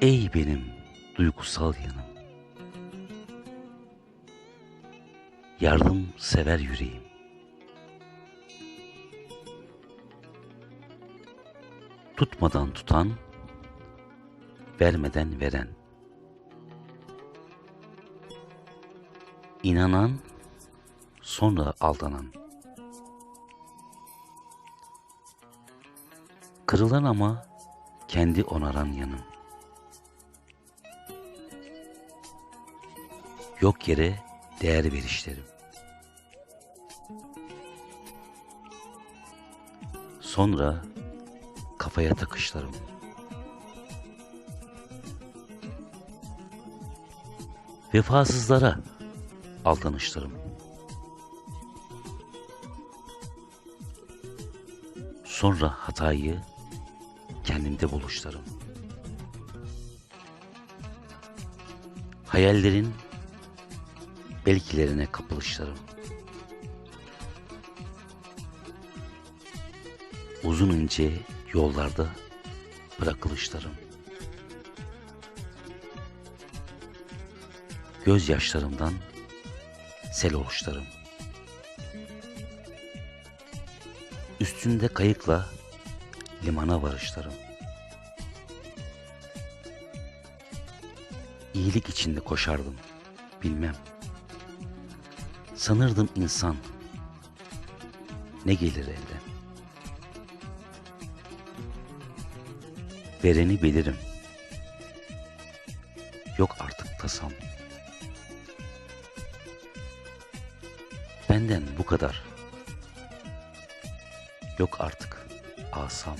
Ey benim duygusal yanım. Yardım sever yüreğim. Tutmadan tutan, vermeden veren. İnanan, sonra aldanan. Kırılan ama kendi onaran yanım. Yok yere değer verişlerim. Sonra kafaya takışlarım. Vefasızlara aldanışlarım. Sonra hatayı kendimde buluşlarım. Hayallerin belkilerine kapılışlarım. Uzun ince yollarda bırakılışlarım. Gözyaşlarımdan sel oluşlarım. Üstünde kayıkla limana varışlarım. İyilik içinde koşardım, bilmem. Sanırdım insan ne gelir elden. Vereni bilirim. Yok artık tasam. Benden bu kadar. Yok artık asam.